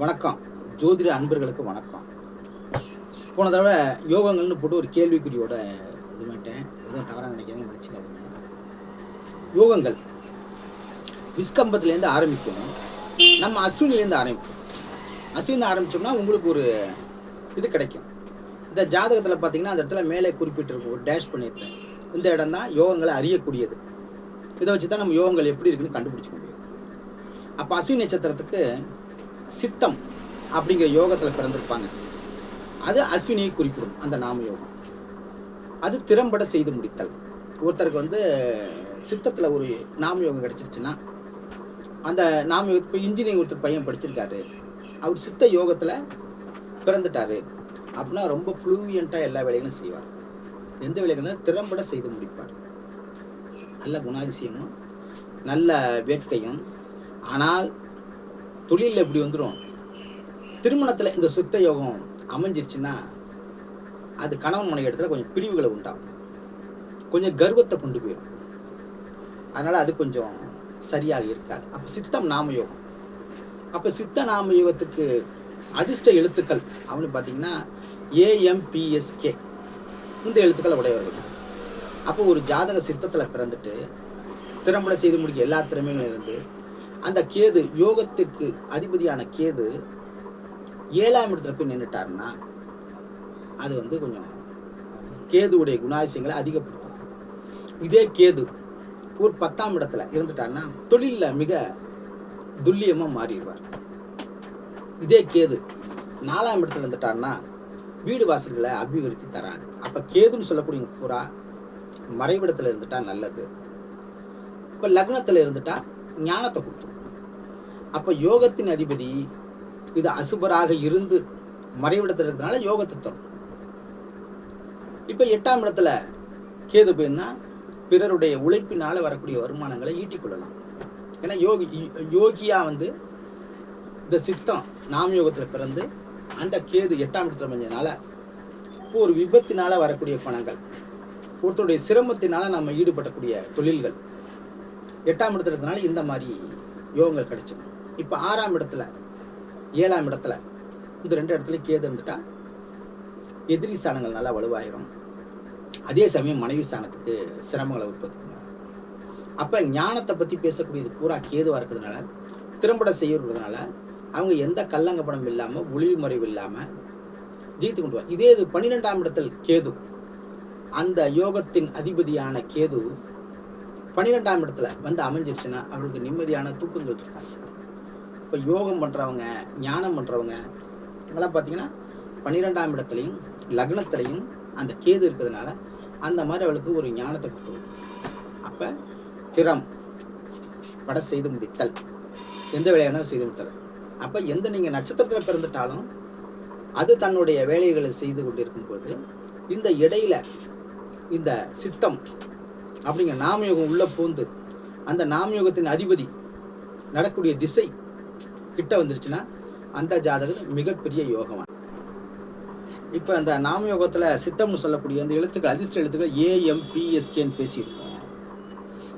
வணக்கம். ஜோதிட அன்பர்களுக்கு வணக்கம். போன தடவை யோகங்கள்னு போட்டு ஒரு கேள்விக்குறியோட இது பண்ணிட்டேன். எதுவும் தவறாக நினைக்காதீங்க நினச்சிக்காதீங்க யோகங்கள். விஸ்கம்பத்துலேருந்து ஆரம்பிக்கணும். நம்ம அஸ்வினிலேருந்து ஆரம்பிப்போம். அஸ்வினி ஆரம்பித்தோம்னா உங்களுக்கு ஒரு இது கிடைக்கும். இந்த ஜாதகத்தில் பார்த்தீங்கன்னா அந்த இடத்துல மேலே குறிப்பிட்டிருக்கும் ஒரு டேஷ் பண்ணியிருப்பேன். இந்த இடம் தான் யோகங்களை அறியக்கூடியது. இதை வச்சு தான் நம்ம யோகங்கள் எப்படி இருக்குன்னு கண்டுபிடிச்சிக்க முடியும். அப்போ அஸ்வினி நட்சத்திரத்துக்கு சித்தம் அப்படிங்கிற யோகத்தில் பிறந்திருப்பாங்க. அது அஸ்வினியை குறிப்பிடும் அந்த நாம யோகம் அது திறம்பட செய்து முடித்தல். ஒருத்தருக்கு வந்து சித்தத்தில் ஒரு நாம யோகம் கிடச்சிருச்சுன்னா அந்த நாம இப்போ இன்ஜினியரிங் ஒருத்தர் பையன் படிச்சிருக்காரு. அவர் சித்த யோகத்தில் பிறந்துட்டாரு அப்படின்னா ரொம்ப ஃப்ளூவியண்ட்டாக எல்லா வேலைகளும் செய்வார். எந்த வேலைகளும் திறம்பட செய்து முடிப்பார். நல்ல குணாதிசயமும் நல்ல வேட்கையும் ஆனால் தொழிலில் எப்படி வந்துடும் திருமணத்தில் இந்த சுத்த யோகம் அமைஞ்சிருச்சுன்னா அது கணவன் மனைவி இடத்துல கொஞ்சம் பிரிவுகளை உண்டாகும் கொஞ்சம் கர்வத்தை கொண்டு போயிடும் அதனால் அது கொஞ்சம் சரியாக இருக்காது. அப்போ சித்தம் நாம யோகம். அப்போ சித்த நாம யோகத்துக்கு அதிர்ஷ்ட எழுத்துக்கள் அப்படின்னு பார்த்தீங்கன்னா ஏஎம்பிஎஸ்கே இந்த எழுத்துக்களை உடையவர்கள். அப்போ ஒரு ஜாதக சித்தத்தில் பிறந்துட்டு திறம்பட செய்து முடிக்க எல்லா திறமையும் இருந்து அந்த கேது யோகத்திற்கு அதிபதியான கேது ஏழாம் இடத்துல போய் நின்றுட்டாருன்னா அது வந்து கொஞ்சம் கேதுவுடைய குணாதிசயங்களை அதிகப்படுத்தும். இதே கேது ஒரு பத்தாம் இடத்துல இருந்துட்டாருன்னா தொழிலில் மிக துல்லியமாக மாறிடுவார். இதே கேது நாலாம் இடத்துல இருந்துட்டாருன்னா வீடு வாசல்களை அபிவிருத்தி தராங்க அப்போ கேதுன்னு சொல்லக்கூடிய பூரா மறைவிடத்தில் இருந்துட்டா நல்லது. இப்போ லக்னத்தில் இருந்துட்டா ஞானத்தை கொடுத்துரும். அப்போ யோகத்தின் அதிபதி இது அசுபராக இருந்து மறைவிடத்தில் இருக்கிறதுனால யோகத்தை தரும். இப்போ எட்டாம் இடத்துல கேது போயிருந்தா பிறருடைய உழைப்பினால வரக்கூடிய வருமானங்களை ஈட்டிக் கொள்ளலாம். ஏன்னா யோகி யோகியா வந்து இந்த சித்தம் நாம் யோகத்தில் பிறந்து அந்த கேது எட்டாம் இடத்துல அமைஞ்சதுனால இப்போ ஒரு விபத்தினால வரக்கூடிய பணங்கள் ஒருத்தருடைய சிரமத்தினால நம்ம ஈடுபடக்கூடிய தொழில்கள் எட்டாம் இடத்துல இருக்கிறதுனால இந்த மாதிரி யோகங்கள் கிடைச்சிடும். இப்போ ஆறாம் இடத்துல ஏழாம் இடத்துல இந்த ரெண்டு இடத்துல கேது இருந்துட்டா எதிரி ஸ்தானங்கள் நல்லா வலுவாயிரும். அதே சமயம் மனைவி ஸ்தானத்துக்கு சிரமங்களை உற்பத்தி அப்போ ஞானத்தை பற்றி பேசக்கூடியது பூரா கேதுவாக இருக்கிறதுனால திறம்பட செய்யறதுனால அவங்க எந்த கல்லங்க படம் இல்லாமல் ஒளிவு மறைவு இல்லாமல் ஜெயித்து கொண்டு இதே இது பன்னிரெண்டாம் இடத்தில் கேது. அந்த யோகத்தின் அதிபதியான கேது பன்னிரெண்டாம் இடத்துல வந்து அமைஞ்சிருச்சுன்னா அவங்களுக்கு நிம்மதியான தூக்கங்கள் இருக்காங்க இப்போ யோகம் பண்ணுறவங்க ஞானம் பண்ணுறவங்க இவங்கெல்லாம் பார்த்தீங்கன்னா பன்னிரெண்டாம் இடத்துலையும் லக்னத்துலையும் அந்த கேது இருக்கிறதுனால அந்த மாதிரி அவளுக்கு ஒரு ஞானத்தை கொடுத்துரும் அப்போ திறம் பட செய்து முடித்தல். எந்த வேலையாக இருந்தாலும் செய்து முடித்தல். அப்போ எந்த நீங்கள் நட்சத்திரத்தில் பிறந்துட்டாலும் அது தன்னுடைய வேலைகளை செய்து கொண்டிருக்கும் போது இந்த இடையில இந்த சித்தம் அப்படிங்கிற நாமயோகம் உள்ளே பூந்து அந்த நாமயோகத்தின் அதிபதி நடக்கூடிய திசை கிட்ட வந்துருச்சுன்னா அந்த ஜாதகம் மிகப்பெரிய யோகம். இப்போ அந்த நாம யோகத்தில் சித்தம்னு சொல்லக்கூடிய அந்த எழுத்துக்கள் அதிர்ஷ்ட எழுத்துக்கள் ஏஎம்பிஎஸ்கேன்னு பேசியிருக்கோம்.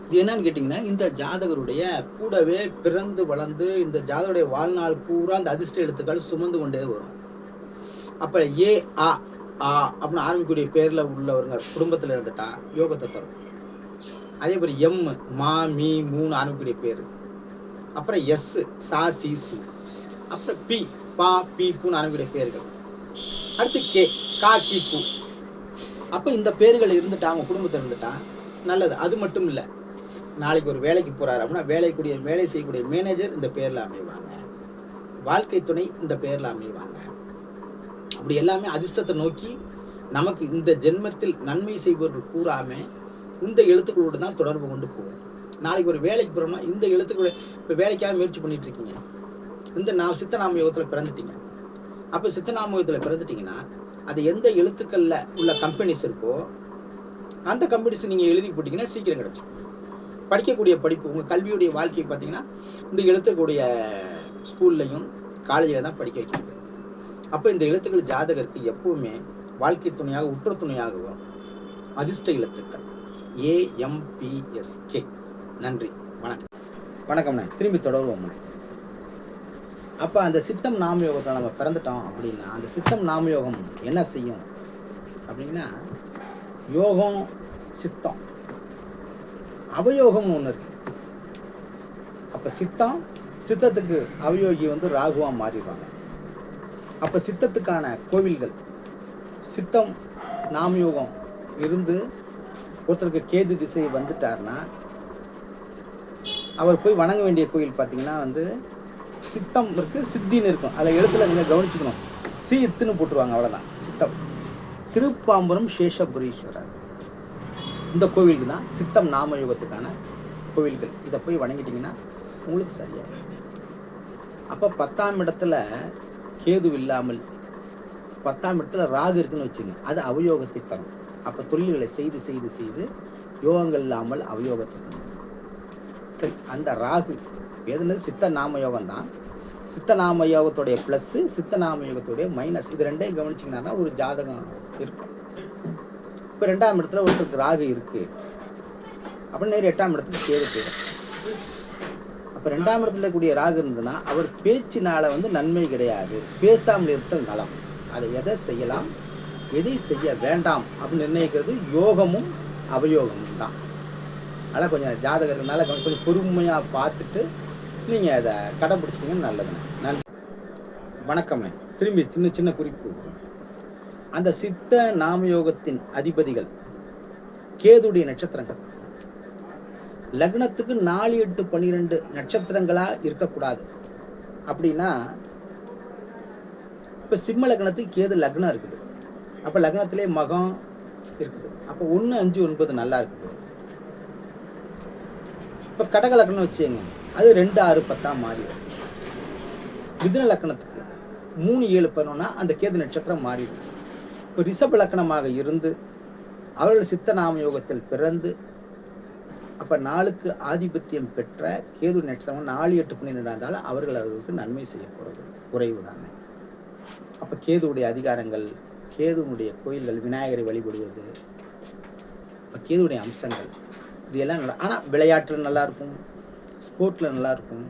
இது என்னன்னு கேட்டிங்கன்னா இந்த ஜாதகருடைய கூடவே பிறந்து வளர்ந்து இந்த ஜாதகருடைய வாழ்நாள் பூரா அந்த அதிர்ஷ்ட எழுத்துக்கள் சுமந்து கொண்டே வரும். அப்போ ஏ ஆ ஆ அப்படின்னு ஆரம்பிக்கக்கூடிய பேரில் உள்ளவங்க குடும்பத்தில் இருந்துட்டா யோகத்தை தரும். அதே மாதிரி எம் மா மீ மூணு ஆரம்பிக்கக்கூடிய பேர். அப்புறம் எஸ் சா சி சு. அப்புறம் பி பா பி பூன்னு ஆரம்பிக்கக்கூடிய பேர்கள். அடுத்து கே கா கி பூ. அப்போ இந்த பேர்கள் இருந்துட்டா அவங்க குடும்பத்தில் இருந்துட்டா? நல்லது. அது மட்டும் இல்லை. நாளைக்கு ஒரு வேலைக்கு போகிறாரு அப்படின்னா வேலைக்கூடிய வேலை செய்யக்கூடிய மேனேஜர் இந்த பேரில் அமைவாங்க. வாழ்க்கை துணை இந்த பேரில் அமைவாங்க. அப்படி எல்லாமே அதிர்ஷ்டத்தை நோக்கி நமக்கு இந்த ஜென்மத்தில் நன்மை செய்பவர்கள் கூறாமல் இந்த எழுத்துக்களோடு தான் தொடர்பு கொண்டு போகும். நாளைக்கு ஒரு வேலைக்கு போகிறோம்னா இந்த எழுத்துக்கு இப்போ வேலைக்காக முயற்சி பண்ணிட்டு இருக்கீங்க. இந்த நான் சித்தநாம யோகத்தில் பிறந்துட்டீங்க. அப்போ சித்தநாம யோகத்தில் பிறந்துட்டீங்கன்னா அது எந்த எழுத்துக்களில் உள்ள கம்பெனிஸ் இருக்கோ அந்த கம்பெனிஸ் நீங்கள் எழுதி போட்டிங்கன்னா சீக்கிரம் கிடச்சிடும் படிக்கக்கூடிய படிப்பு உங்கள் கல்வியுடைய வாழ்க்கையை பார்த்தீங்கன்னா இந்த எழுத்துக்கூடிய ஸ்கூல்லையும் காலேஜில் தான் படிக்க வைக்கிறது. அப்போ இந்த எழுத்துக்கள் ஜாதகருக்கு எப்பவுமே வாழ்க்கை துணையாக உற்ற துணையாக வரும் அதிர்ஷ்ட எழுத்துக்கள். ஏஎம்பிஎஸ்கே நன்றி. வணக்கம். வணக்கம்ண்ணே திரும்பி தொடருவோம்ண்ணே அப்போ அந்த சித்தம் நாம யோகத்தில் நம்ம பிறந்துட்டோம் அப்படின்னா அந்த சித்தம் நாம யோகம் என்ன செய்யும்? அப்படின்னா யோகம் சித்தம். அவயோகம்னு ஒன்று இருக்கு. அப்போ சித்தம் சித்தத்துக்கு அவயோகி வந்து ராகுவா மாறிடுவாங்க. அப்போ சித்தத்துக்கான கோவில்கள் சித்தம் நாமயோகம் இருந்து ஒருத்தருக்கு கேது திசை வந்துட்டார்னா அவர் போய் வணங்க வேண்டிய கோயில் பார்த்தீங்கன்னா வந்து சித்தம் இருக்குது சித்தின்னு இருக்கும். அதில் எழுத்துல நீங்கள் கவனிச்சுக்கணும். சி இத்துன்னு போட்டுருவாங்க அவ்வளோதான் சித்தம். திருப்பாம்பரம் சேஷபுரீஸ்வரர். இந்த கோவிலுக்கு தான் சித்தம் நாமயுகத்துக்கான கோவில்கள். இதை போய் வணங்கிட்டிங்கன்னா உங்களுக்கு சரியாக அப்போ பத்தாம் இடத்துல கேது இல்லாமல் பத்தாம் இடத்துல ராகு இருக்குன்னு வச்சுங்க அது அவயோகத்தை தரும். அப்போ தொழில்களை செய்து செய்து செய்து யோகங்கள் இல்லாமல் அவயோகத்தை தரும். சரி அந்த ராகு எதுனது சித்த நாம யோகம் தான் சித்த நாம யோகத்துடைய ப்ளஸ்ஸு சித்த நாம யோகத்துடைய மைனஸ் இது ரெண்டையும் கவனிச்சிங்கன்னா தான் ஒரு ஜாதகம் இருக்கும். இப்போ ரெண்டாம் இடத்துல ஒருத்தருக்கு ராகு இருக்குது அப்படின்னு நேரம் எட்டாம் இடத்துக்கு கேது போயிடும். அப்போ ரெண்டாம் இடத்துல கூடிய ராகு இருந்ததுன்னா அவர் பேச்சினால் வந்து நன்மை கிடையாது. பேசாமல் இருத்தல் நலம். அதை எதை செய்யலாம்? எதை செய்ய வேண்டாம் அப்படின்னு நிர்ணயிக்கிறது யோகமும் அவயோகமும் தான் அதனால் கொஞ்சம் ஜாதகத்தினால கொஞ்சம் பொறுமையாக பார்த்துட்டு நீங்கள் அதை கடைப்பிடிச்சிட்டிங்கன்னு நல்லதுங்க நன்றி. வணக்கம்ண்ணே திரும்பி சின்ன சின்ன குறிப்பு. அந்த சித்த நாமயோகத்தின் அதிபதிகள் கேதுடைய நட்சத்திரங்கள். லக்னத்துக்கு நாலு எட்டு பன்னிரெண்டு நட்சத்திரங்களாக இருக்கக்கூடாது. அப்படின்னா இப்போ சிம்ம லக்னத்துக்கு கேது லக்னம் இருக்குது. அப்போ லக்னத்திலே மகம் இருக்குது. அப்போ ஒன்று அஞ்சு ஒன்பது நல்லா இருக்குது. இப்போ கடக லக்னம் வச்சுங்க அது ரெண்டு ஆறு பத்தாம் மாறிடும் மிதுன லக்னத்துக்கு மூணு ஏழு பதினொன்னா அந்த கேது நட்சத்திரம் மாறிடும் இப்போ ரிஷப லக்கணமாக இருந்து அவர்கள் சித்த நாம யோகத்தில் பிறந்து அப்போ நாளுக்கு ஆதிபத்தியம் பெற்ற கேது நட்சத்திரம் நாலு எட்டு பன்னிரெண்டு இருந்தாலும் அவர்கள் அவர்களுக்கு நன்மை செய்யப்படுறது குறைவு தானே. அப்போ கேதுவுடைய அதிகாரங்கள் கேதுனுடைய கோயில்கள் விநாயகரை வழிபடுவது அப்போ கேதுவுடைய அம்சங்கள். இது எல்லாம் நல்லா ஆனால் விளையாட்டில் நல்லா இருக்கும் ஸ்போர்ட்டில் நல்லாயிருக்கும்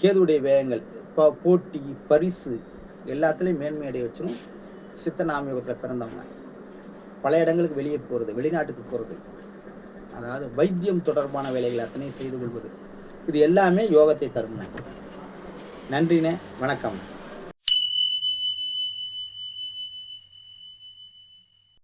கேதுடைய வேகங்கள் இப்போ போட்டி பரிசு எல்லாத்துலேயும் மேன்மையடைய வச்சிடும் சித்தநாமயோகத்தில் பிறந்தவங்க. பல இடங்களுக்கு வெளியே போகிறது வெளிநாட்டுக்கு போகிறது அதாவது வைத்தியம் தொடர்பான வேலைகள் அத்தனையும் செய்து கொள்வது. இது எல்லாமே யோகத்தை தரும். நன்றிண்ணே வணக்கம்.